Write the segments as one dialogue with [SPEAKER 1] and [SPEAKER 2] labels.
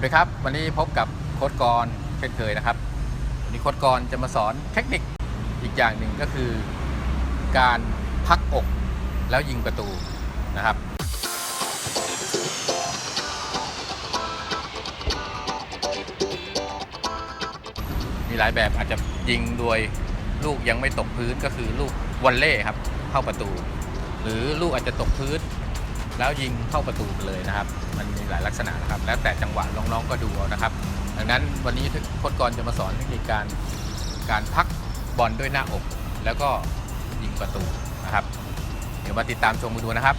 [SPEAKER 1] สวัสดีครับ วันนี้พบกับโค้ดกรเช่นเคยนะครับ วันนี้โค้ดกรจะมาสอนเทคนิคอีกอย่างหนึ่งก็คือ การพักอกแล้วยิงประตูนะครับ มีหลายแบบอาจจะยิงโดยลูกยังไม่ตกพื้นก็คือลูกวอลเล่ครับเข้าประตู หรือลูกอาจจะตกพื้น แล้วยิงเข้าประตูไปเลยนะครับ มันมีหลายลักษณะนะครับ แล้วแต่จังหวะน้องๆก็ดูนะครับ ดังนั้นวันนี้โค้ชกรจะมาสอนเทคนิคการการพักบอลด้วยหน้าอก แล้วก็ยิงประตูนะครับ เดี๋ยวมาติดตามชมกันดูนะครับ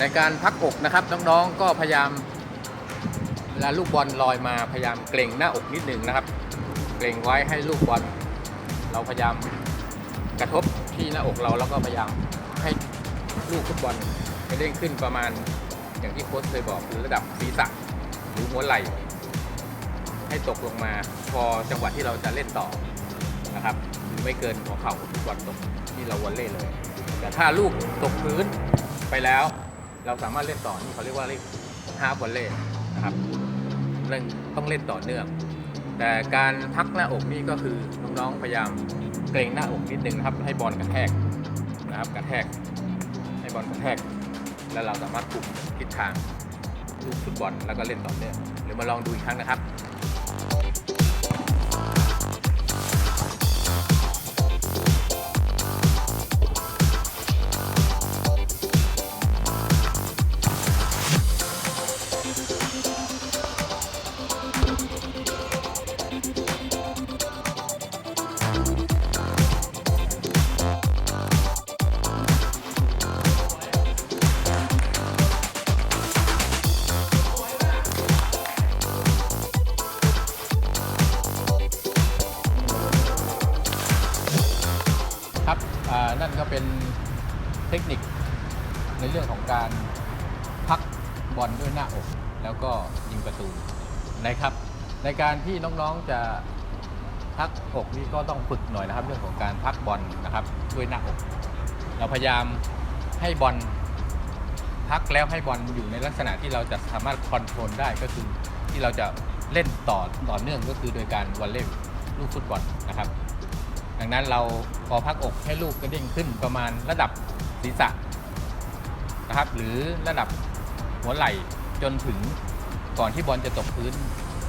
[SPEAKER 1] ในการพักอกนะครับน้องๆก็พยายามเวลาลูกบอลลอยมาพยายามเกรงหน้าอกนิดหนึ่งนะครับ เกรงไว้ให้ลูกบอลเราพยายามกระทบที่หน้าอกเราแล้วก็พยายาม ให้ลูกฟุตบอลกระเด้งขึ้นประมาณ อย่างที่โค้ชเคยบอกคือระดับศีรษะหรือหัวไหล่ให้ตกลงมาพอจังหวะที่เราจะเล่นต่อนะครับไม่เกินหัวเข่าฟุตบอลตกที่เราวอลเล่เลย แต่ถ้าลูกตกพื้นไปแล้ว เราสามารถเล่นต่อนี่เขาเรียกว่าเล่นฮาร์ฟวอลเล่นะครับเล่นต้องเล่นต่อเนื่อง แต่การพักหน้าอกนี่ก็คือน้องๆพยายามเกรงหน้าอกนิดนึงนะครับให้บอลกระแทก นะครับกระแทกให้บอลกระแทก แล้วเราสามารถปลุกทิศทางลูกฟุตบอลแล้วก็เล่นต่อเนื่องเดี๋ยวมาลองดูอีกครั้งนะครับ ก็เป็นเทคนิคในเรื่องของการพักบอลด้วยหน้าอก แล้วก็ยิงประตูนะครับ ในการที่น้องๆจะพักอกนี่ก็ต้องฝึกหน่อยนะครับ เรื่องของการพักบอลนะครับด้วยหน้าอก เราพยายามให้บอลพักแล้วให้บอลอยู่ในลักษณะที่เราจะสามารถคอนโทรลได้ก็คือที่เราจะเล่นต่อต่อเนื่องก็คือโดยการวอลเล่ลูกฟุตบอลนะครับ ดังนั้นเราพอพักอกให้ลูกกระเด้งขึ้นประมาณระดับศีรษะนะครับ หรือระดับหัวไหล่จนถึงก่อนที่บอลจะตกพื้น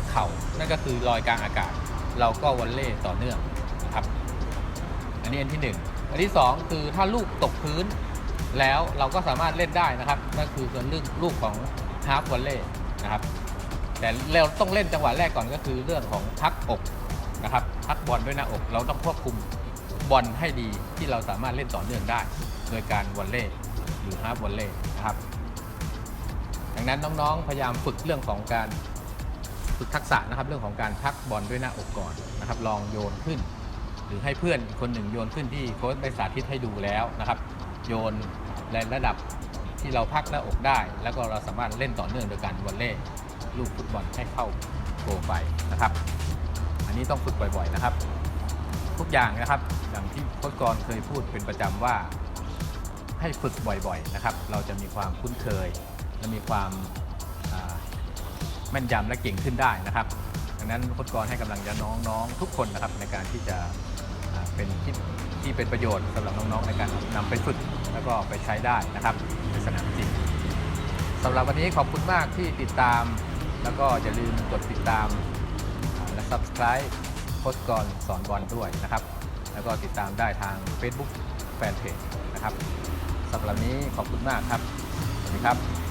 [SPEAKER 1] เข่า นั่นก็คือลอยกลางอากาศ เราก็วอลเล่ต่อเนื่องนะครับ อันนี้อันที่หนึ่งอันที่สองคือถ้าลูกตกพื้นแล้วเราก็สามารถเล่นได้นะครับนั่นคือส่วนเรื่องลูกของฮาร์ฟวอลเล่นะครับ แต่เราต้องเล่นจังหวะแรกก่อนก็คือเรื่องของพักอก นะครับพักบอลด้วยหน้าอกเราต้องควบคุมบอลให้ดีที่เราสามารถเล่นต่อเนื่องได้ โดยการวอลเล่หรือฮาร์ฟวอลเล่นะครับดังนั้นน้องๆพยายามฝึกเรื่องของการฝึกทักษะนะครับเรื่องของการพักบอลด้วยหน้าอกก่อนนะครับ ลองโยนขึ้น หรือให้เพื่อนคนหนึ่งโยนขึ้นที่โค้ชได้สาธิตให้ดูแล้วนะครับ โยนในระดับที่เราพักหน้าอกได้ แล้วก็เราสามารถเล่นต่อเนื่องโดยการวอลเล่ลูกฟุตบอลให้เข้าโกลไปนะครับ นี้ต้องฝึกบ่อยๆนะครับ ทุกอย่างนะครับอย่างที่โค้ชกรเคยพูดเป็นประจำว่า ให้ฝึกบ่อยๆนะครับ เราจะมีความคุ้นเคย และมีความแม่นยำและเก่งขึ้นได้นะครับดังนั้นโค้ชกรให้กำลังใจน้องๆ ทุกคนนะครับในการที่จะเป็นที่ที่เป็นประโยชน์สำหรับน้องๆในการนำไปฝึกแล้วก็ไปใช้ได้นะครับในสนามจริงสำหรับวันนี้ขอบคุณมากที่ติดตาม แล้วก็อย่าลืมกดติดตาม subscribe โค้ชกรสอนบอลด้วยนะครับ แล้วก็ติดตามได้ทาง Facebook Fanpage นะครับสำหรับนี้ขอบคุณมากครับ สวัสดีครับ